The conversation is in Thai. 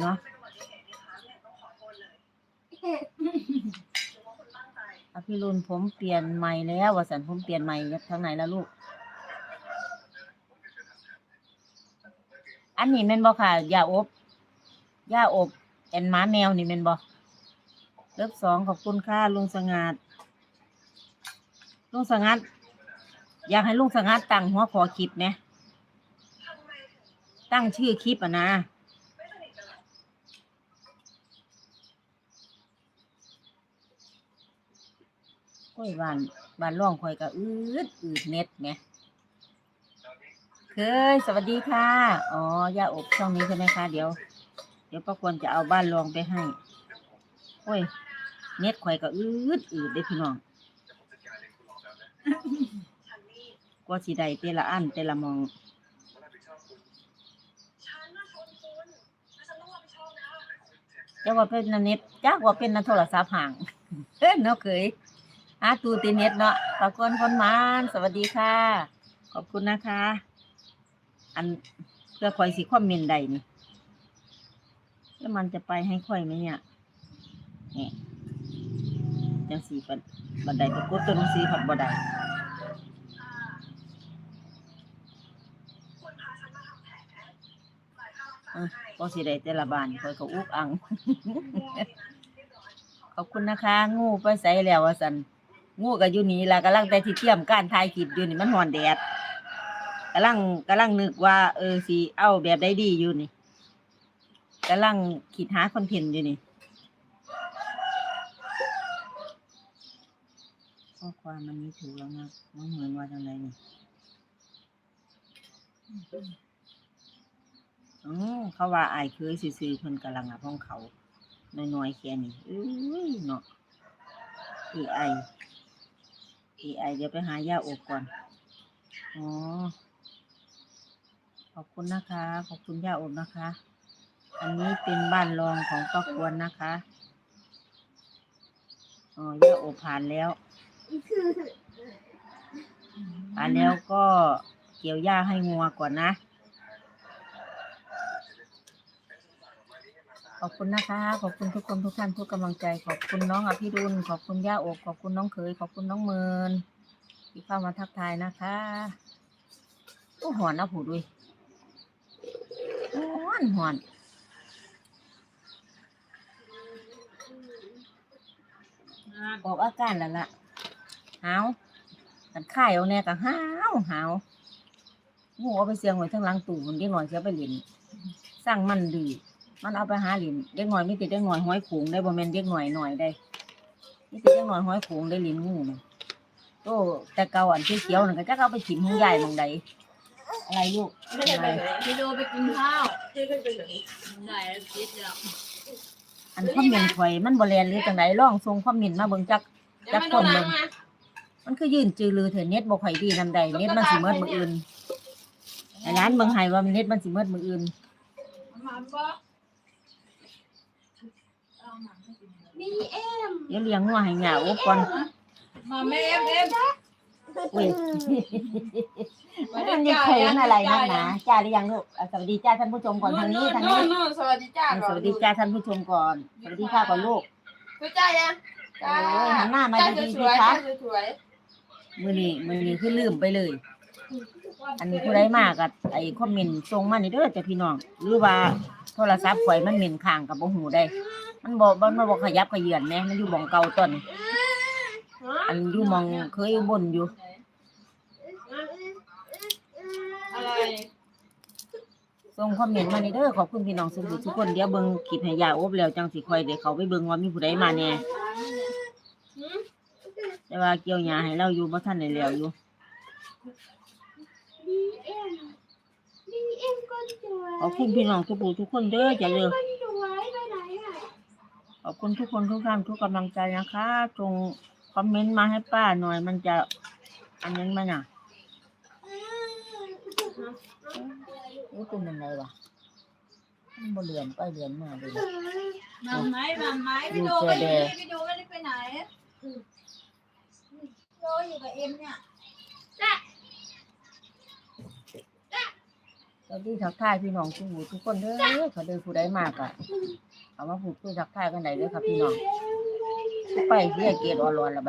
เนาะอภิรุณผมเปลี่ยนใหม่แล้ววสันผมเปลี่ยนใหม่ทางไหนแล้วลูก อันนี้แม่นบ่ค่ะยาอบยาอบแอนหม้าแมวนี่แม่นบ่เลิฟสองขอบคุณค่ะลุงสงัดลุงสงัด อยากให้ลุงสงัดตั้งหัวขอคลิปไหมตั้งชื่อคลิปอะนะ อ้ยบ้านบ้านร่องคอยก็อืดอืดเน็ตไงเคยสวัสดีค่ะ อ๋อย่าอบช่องนี้ใช่ไหมคะ เดี๋ยว เดี๋ยวป้าควรจะเอาบ้านรองไปให้ โอ้ย เน็ตคอยก็อืดอืดได้พี่น้องกว่าสิได้เตละอันเตละมองจะว่าเป็นอันเน็ตจักว่าเป็นนันโทรศัพท์ห่างเอ้ยเนาะเคย อาตูติเน็ตเนาะขอบคุณคนมานสวัสดีค่ะ ขอบคุณนะคะ อันเพื่อคอยสิคอมเมนใดนี่แล้วมันจะไปให้ค่อยไหมเนี่ยนี่จังสีบันบันไดไปกดตัวหนังสือผัดบันไดก็สิได้แต่ละบานคอยก็อุกอัง ขอบคุณนะคะ งูไปใส่แล้วว่าสัน งูก็อยู่นี่ล่ะกำลังแต่ที่เตรียมการถ่ายคลิปอยู่นี่มันหอนแดดกำลังกำลังนึกว่า เออสิเอาแบบได้ดีอยู่นี่กำลังคิดหาคอนเทนต์อยู่นี่ข้อความมันนี้ถูกแล้วนะมันเหมือนว่าจังไรนี่อ๋อเขาว่าอายเคยซื่อๆเพิ่นกำลังอะห้องเขาน้อยๆแค่นี้อุ้ยเนาะ AI AI เดี๋ยวไปหายาอบก่อน อ๋อ ขอบคุณนะคะ ขอบคุณย่าอบนะคะ อันนี้เป็นบ้านรองของป้าควรนะคะ อ๋อย่าอบผ่านแล้ว ผ่านแล้วก็เกี่ยวหญ้าให้งัวก่อนนะ ขอบคุณนะคะ ขอบคุณทุกคนทุกท่านทุกกำลังใจ ขอบคุณน้องอภิรุณขอบคุณย่าอกขอบคุณน้องเคยขอบคุณน้องเมินที่เข้ามาทักทายนะคะโอ้หอนนะผูด้วยหอนหอนออกอาการแล้วล่ะหาวกันข่เอาแน่ก็หาวหาวงูเอาไปเสียงไว้ทั้งหลังตู้มันเดี๋ยวหน่อยเสียไปเล่นสร้างมันดี มันเอาไปหาหลินเด็กหน่อยมีแต่เด็กหน่อยห้อยขูงได้บ่แม่นเด็กหน่อยหน่อยได้มีแต่เด็กหน่อยห้อยขูงได้หลินงูน่ะโตแต่เก่าอันที่เขียวๆนั่นก็จักเอาไปขิมของยายหมองใดอะไรลูกอะไรพี่โดไปกินข้าวที่ก็เป็นแบบนี้ได้แล้วคิดแล้วอันคอมเมนต์ข่อยมันบ่แลนหรือจังไดลองส่งคอมเมนต์มาเบิ่งจักจักคนเบิ่งมันคือยืนจือลือเถอะเน็ตบ่ค่อยดีนำใดเน็ตมันสิเมิดมื้ออื่นไอ้ร้านเบิ่งให้ว่ามันเน็ตมันสิเมิดมื้ออื่นมาบ่มีเอ็มเดี๋ยวเลี้ยงงัวให้หญ้าอบก่อนมาแม่เอ็มเอ็มอุ้ยมันยังเขินอะไรนักหนาจ้าหรือยังลูกอะสวัสดีจ้าท่านผู้ชมก่อนทางนี้ทางนี้ นู่นสวัสดีจ้าอะสวัสดีจ้าท่านผู้ชมก่อน สวัสดีค่ะก่อนลูกสวัสดีจ้ายังโอ้ยหันหน้ามาจ้าดีสๆวสิยคะจ้าสวยมือนี้มือนี้คือลืมไปเลย อันนี้ผู้ใดมากกับไอ้คอมเมนต์ส่งมานี่เด้อจ้ะพี่น้อง หรือว่าโทรศัพท์ข่อยมันเหม็นข้างกับบ่หูได้ มันบ่มันบ่ขยับขยื่นแหมมันอยู่หม่องเก่าต้นอันอยู่มองเคยบนอยู่อะไรส่งคอมเมนต์มาในเด้อขอบคุณพี่น้องสุขุทุกคนเดี๋ยวเบิ่งคลิปให้ยาอบแล้วจังสิค่อยได้เขาไปเบิ่งว่ามีผู้ใดมาแน่แต่ว่าเกี่ยวหญ้าให้เราอยู่บ่ทันได้แล้วอยู่ขอบคุณพี่น้องทุกผู้ทุกคนเด้อจ้ะเด้อ คนสวยไปไหนอะ ขอบคุณทุกคนทุกท่านทุกกำลังใจนะคะส่งคอมเมนต์มาให้ป้าหน่อย มันจะอันนั้นมันอะนี่เป็นยังไงวะมันบ่เหลือนไปเหลือนมาเลยมาไหมมาไหมพี่โดไปไหนพี่โดไม่ได้ไปไหนโดอยู่กับเอ็มเนี่ยสวัสดีทักทายพี่น้องทุกหูทุกคนเด้อเขาเด้อผู้ใดมากอะ เอามาพูดคุยทักทายกันได้เด้อครับพี่น้องไปเรียกเกตอ่อนๆละ